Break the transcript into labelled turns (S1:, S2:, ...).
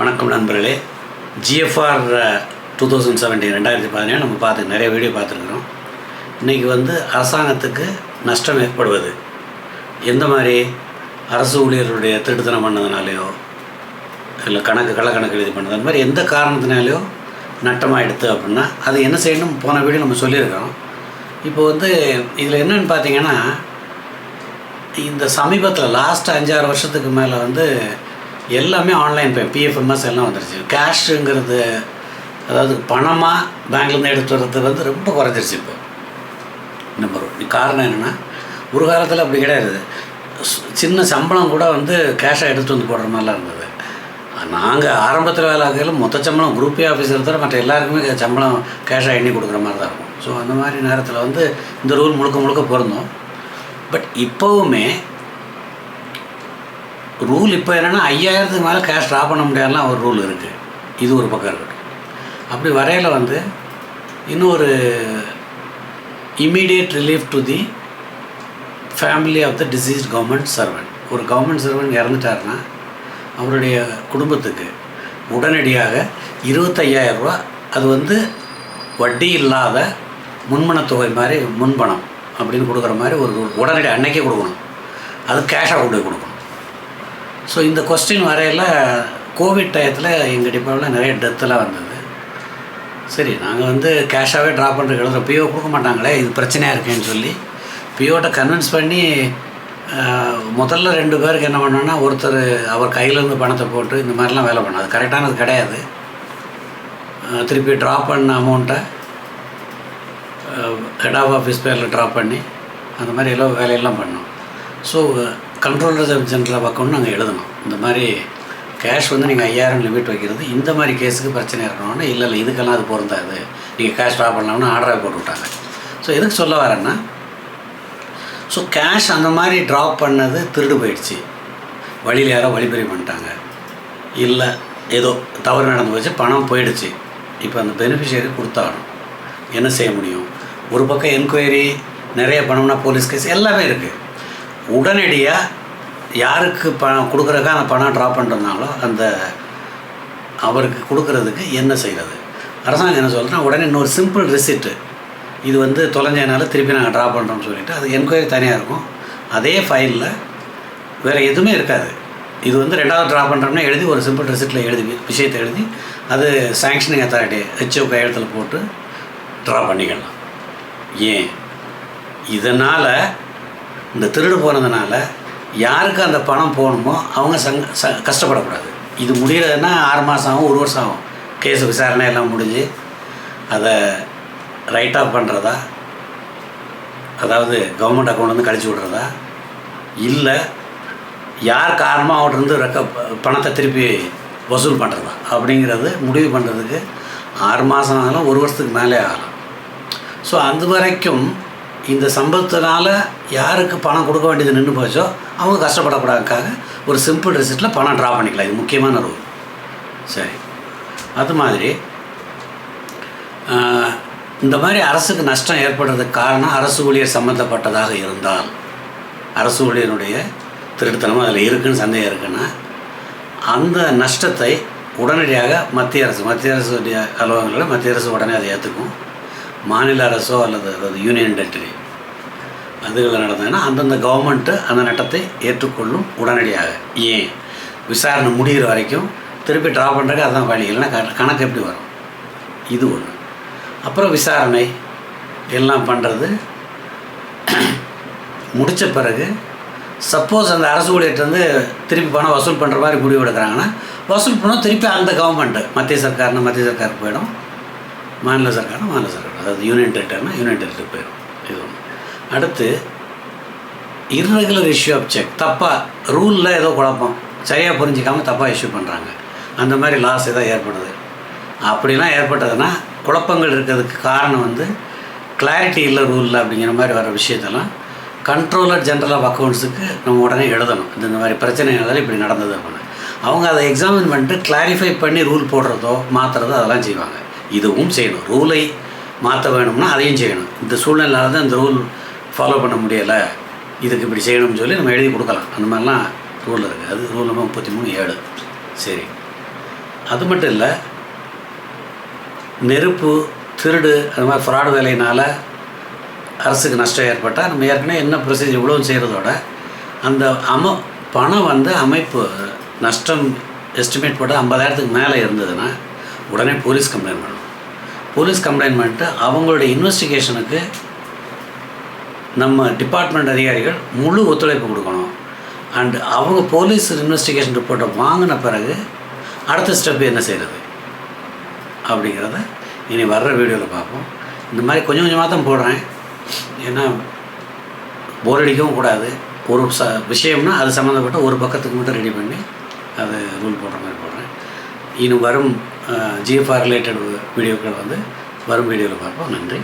S1: வணக்கம் நண்பர்களே. GFR two thousand seventeen ரெண்டாயிரத்தி பதினேழு நம்ம பார்த்து நிறைய வீடியோ பார்த்துருக்குறோம். இன்றைக்கி வந்து அரசாங்கத்துக்கு நஷ்டம் ஏற்படுவது. எந்த மாதிரி அரசு ஊழியர்களுடைய திருட்டுத்தனம் பண்ணதுனாலேயோ இல்லை கணக்கு கள்ளக்கணக்கு எழுதி பண்ணது அந்த மாதிரி எந்த காரணத்தினாலையோ நட்டமாகிடுது அப்படின்னா அது என்ன செய்யணும் போன வீடியோ நம்ம சொல்லியிருக்கோம் இப்போ வந்து இதில் என்னென்னு பார்த்தீங்கன்னா இந்த சமீபத்தில் லாஸ்ட் அஞ்சாறு வருஷத்துக்கு மேலே வந்து எல்லாமே ஆன்லைன் பே பிஎஃப்எம்எஸ் எல்லாம் வந்துருச்சு. கேஷுங்கிறது அதாவது பணமாக பேங்க்லேருந்து எடுத்து வர்றது வந்து ரொம்ப குறைஞ்சிருச்சு இப்போ. நம்பர் ஒன் காரணம் என்னென்னா ஒரு காலத்தில் அப்படி கிடையாது. சின்ன சம்பளம் கூட வந்து கேஷாக எடுத்து வந்து போடுற மாதிரிலாம் இருந்தது. நாங்கள் ஆரம்பத்தில் வேலை ஆகையில் மொத்த சம்பளம் குரூப் ஆஃபீஸர் தர மற்ற எல்லாருக்குமே சம்பளம் கேஷாக எண்ணி கொடுக்குற மாதிரி தான் இருக்கும். ஸோ அந்த மாதிரி நேரத்தில் வந்து இந்த ரூல் முழுக்க முழுக்க பொருந்தோம். பட் இப்போவுமே ரூல் இப்போ என்னென்னா ஐயாயிரத்துக்கு மேலே கேஷ் ட்ரா பண்ண முடியாதுலாம் ஒரு ரூல் இருக்குது இது ஒரு பக்கம் இருக்கட்டும் அப்படி வரையில் வந்து இன்னொரு immediate relief to the family of the deceased government servant ஒரு கவர்மெண்ட் சர்வெண்ட் இறந்துட்டாருன்னா அவருடைய குடும்பத்துக்கு உடனடியாக இருபத்தையாயிரம் ரூபா. அது வந்து வட்டி இல்லாத முன்பணத்தொகை மாதிரி முன்பணம் அப்படின்னு கொடுக்குற மாதிரி ஒரு உடனடி அன்னைக்கே கொடுக்கணும். அது கேஷாக கொண்டு போய் கொடுக்கணும். ஸோ இந்த கொஸ்டின் வரையில் கோவிட் டயத்தில் எங்கள் டிபார்ட்மெண்ட்டில் நிறைய டெத்தெல்லாம் வந்தது. சரி நாங்கள் வந்து கேஷாகவே ட்ரா பண்ணுறதுக்கு எழுதுற பிஓ கொடுக்க மாட்டாங்களே இது பிரச்சனையாக இருக்கேன்னு சொல்லி. பிஓட்ட கன்வின்ஸ் பண்ணி முதல்ல ரெண்டு பேருக்கு என்ன பண்ணோன்னா ஒருத்தர் அவர் கையிலேருந்து பணத்தை போட்டு இந்த மாதிரிலாம் வேலை பண்ணாது கரெக்டானது கிடையாது. திருப்பி ட்ரா பண்ண அமௌண்ட்டை ஹெட் ஆஃப் ஆஃபீஸ் பேரில் ட்ராப் பண்ணி அந்த மாதிரி எல்லாம் வேலையெல்லாம் பண்ணோம். ஸோ கண்ட்ரோலர் ஜென்ரல் பக்கம்னு நாங்கள் எழுதணும். இந்த மாதிரி கேஷ் வந்து நீங்கள் ஐயாயிரம் லிமிட் வைக்கிறது இந்த மாதிரி கேஸுக்கு பிரச்சனை இருக்கணும்னா இல்லை இல்லை இதுக்கெல்லாம் அது பொருந்தாது நீங்கள் கேஷ் ட்ரா பண்ணலாம்னு ஆர்டராக போட்டு விட்டாங்க ஸோ எதுக்கு சொல்ல வரேன்னா ஸோ கேஷ் அந்த மாதிரி ட்ராப் பண்ணது திருடு போயிடுச்சு. வழியில் யாரோ வழிபறி பண்ணிட்டாங்க. இல்லை ஏதோ தவறு நடந்து போச்சு பணம் போயிடுச்சு. இப்போ அந்த பெனிஃபிஷியரி கொடுத்தாகணும். என்ன செய்ய முடியும்? ஒரு பக்கம் என்கொயரி நிறைய பணம்னா போலீஸ் கேஸ் எல்லாமே இருக்குது உடனடியாக யாருக்கு பணம் கொடுக்குறக்கா அந்த பணம் ட்ராப் பண்ணிருந்தாங்களோ அந்த அவருக்கு கொடுக்கறதுக்கு என்ன செய்கிறது அரசாங்கம் என்ன சொல்கிறேன்னா உடனே இன்னொரு சிம்பிள் ரிசிப்ட்டு இது வந்து தொலைஞ்சதுனால திருப்பி நாங்கள் ட்ரா பண்ணுறோம்னு சொல்லிட்டு அது என்கொயரி தனியாக இருக்கும். அதே ஃபைலில் வேறு எதுவுமே இருக்காது. இது வந்து ரெண்டாவது ட்ரா பண்ணுறோம்னா எழுதி ஒரு சிம்பிள் ரிசிப்ட்டில் எழுதி விஷயத்தை எழுதி அது சாங்ஷனிங் அத்தாரிட்டி ஹெச்ஓ கையெழுத்தில் போட்டு ட்ரா பண்ணிக்கலாம். ஏன்? இதனால் இந்த திருடு போனதுனால யாருக்கு அந்த பணம் போகணுமோ அவங்க சங் ச கஷ்டப்படக்கூடாது. இது முடிகிறதுனா ஆறு மாதம் ஆகும் ஒரு வருஷம் ஆகும். கேஸ் விசாரணை எல்லாம் முடிஞ்சு அதை ரைட் ஆஃப் பண்ணுறதா அதாவது கவர்மெண்ட் அக்கௌண்ட் வந்து கழிச்சு விட்றதா? இல்லை யார் காரணமாக அவர்கிட்ட இருந்து ரெக்க பணத்தை திருப்பி வசூல் பண்ணுறதா அப்படிங்கிறது முடிவு பண்ணுறதுக்கு ஆறு மாதம் ஆகலாம் ஒரு வருஷத்துக்கு மேலே ஆகலாம். ஸோ அது வரைக்கும் இந்த சம்பவத்தினால யாருக்கு பணம் கொடுக்க வேண்டியது நின்று போச்சோ அவங்க கஷ்டப்படக்கூடாதுக்காக ஒரு சிம்பிள் ரிசிப்டில் பணம் ட்ரா பண்ணிக்கலாம். இது முக்கியமான ரூல் சரி. அது மாதிரி இந்த மாதிரி அரசுக்கு நஷ்டம் ஏற்படுறதுக்கு காரணம் அரசு ஊழியர் சம்மந்தப்பட்டதாக இருந்தால். அரசு ஊழியனுடைய திருட்டுத்தனம் அதில் இருக்குன்னு சந்தேகம் இருக்குன்னா அந்த நஷ்டத்தை உடனடியாக மத்திய அரசு மத்திய அரசுடைய அலுவலகங்களில் மத்திய அரசு உடனே அதை ஏற்றுக்கும் மாநில அரசோ அல்லது அதாவது யூனியன் டெரிட்டரி அதுகளில் நடந்ததுன்னா அந்தந்த கவர்மெண்ட்டு அந்த நட்டத்தை ஏற்றுக்கொள்ளும் உடனடியாக. ஏன்? விசாரணை முடிகிற வரைக்கும் திருப்பி ட்ரா பண்ணுறதுக்கு அதான் வழி. இல்லைன்னா கணக்கு எப்படி வரும்? இது ஒன்று அப்புறம் விசாரணை எல்லாம் பண்ணுறது முடித்த பிறகு சப்போஸ் அந்த அரசு ஊழியர்கிட்டருந்து திருப்பி பணம் வசூல் பண்ணுற மாதிரி முடிவு எடுக்கிறாங்கன்னா வசூல் பண்ணால் திருப்பி அந்த கவர்மெண்ட்டு மத்திய சர்க்கார்னா மத்திய சர்க்காருக்கு போயிடும். மாநில சர்க்கார்னா மாநில சர்க்கார் அதாவது யூனியன் டெரிட்டரினா யூனியன் டெரிட்டரி போயிடும் இது ஒன்று அடுத்து இர்ரெகுலர் இஷ்யூ ஆஃப் செக் தப்பாக ரூலில் ஏதோ குழப்பம். சரியாக புரிஞ்சிக்காமல் தப்பாக இஷ்யூ பண்ணுறாங்க அந்த மாதிரி லாஸ் ஏதோ ஏற்படுது. அப்படிலாம் ஏற்பட்டதுன்னா குழப்பங்கள் இருக்கிறதுக்கு காரணம் வந்து கிளாரிட்டி இல்லை ரூலில் அப்படிங்கிற மாதிரி வர விஷயத்தெல்லாம் கண்ட்ரோலர் ஜென்ரல் ஆஃப் அக்கௌண்ட்ஸுக்கு நம்ம உடனே எழுதணும். இந்த இந்த மாதிரி பிரச்சனைகளால் இப்படி நடந்தது அப்படின்னு. அவங்க அதை எக்ஸாமின் பண்ணிட்டு கிளாரிஃபை பண்ணி ரூல் போடுறதோ மாற்றுறதோ அதெல்லாம் செய்வாங்க. இதுவும் செய்யணும். ரூலை மாற்ற வேணும்னா அதையும் செய்யணும். இந்த சூழ்நிலையால தான் இந்த ரூல் ஃபாலோ பண்ண முடியலை. இதுக்கு இப்படி செய்யணும்னு சொல்லி நம்ம எழுதி கொடுக்கலாம். அந்த மாதிரிலாம் ரூல் இருக்குது அது ரூல் நம்பர் முப்பத்தி மூணு ஏழு. சரி. அது மட்டும் இல்லை நெருப்பு திருடு அது மாதிரி ஃப்ராடு வேலையினால் அரசுக்கு நஷ்டம் ஏற்பட்டால் நம்ம ஏற்கனவே என்ன ப்ரொசீஜர் இவ்வளோ செய்கிறதோட அந்த அம பணம் வந்து அமைப்பு நஷ்டம் எஸ்டிமேட் போட்டு ஐம்பதாயிரத்துக்கு மேலே இருந்ததுன்னா உடனே போலீஸ் கம்ப்ளைண்ட் பண்ணணும். போலீஸ் கம்ப்ளைண்ட் பண்ணிட்டு அவங்களுடைய இன்வெஸ்டிகேஷனுக்கு நம்ம டிபார்ட்மெண்ட் அதிகாரிகள் முழு ஒத்துழைப்பு கொடுக்கணும். அண்டு அவங்க போலீஸ் இன்வெஸ்டிகேஷன் ரிப்போர்ட்டை வாங்கின பிறகு அடுத்த ஸ்டெப் என்ன செய்கிறது அப்படிங்கிறத இனி வர்ற வீடியோவில் பார்ப்போம். இந்த மாதிரி கொஞ்சம் கொஞ்சமாக தான் போடுறேன். ஏன்னா போர் அடிக்கவும் கூடாது. ஒரு ச விஷயம்னா அது சம்மந்தப்பட்ட ஒரு பக்கத்துக்கு மட்டும் ரெடி பண்ணி அது ரூல் போடுற மாதிரி போடுறேன். இன்னும் வரும் ஜிஎஃப்ஆர் ரிலேட்டட் வீடியோக்கள் வந்து வரும் வீடியோவில் பார்ப்போம். நன்றி.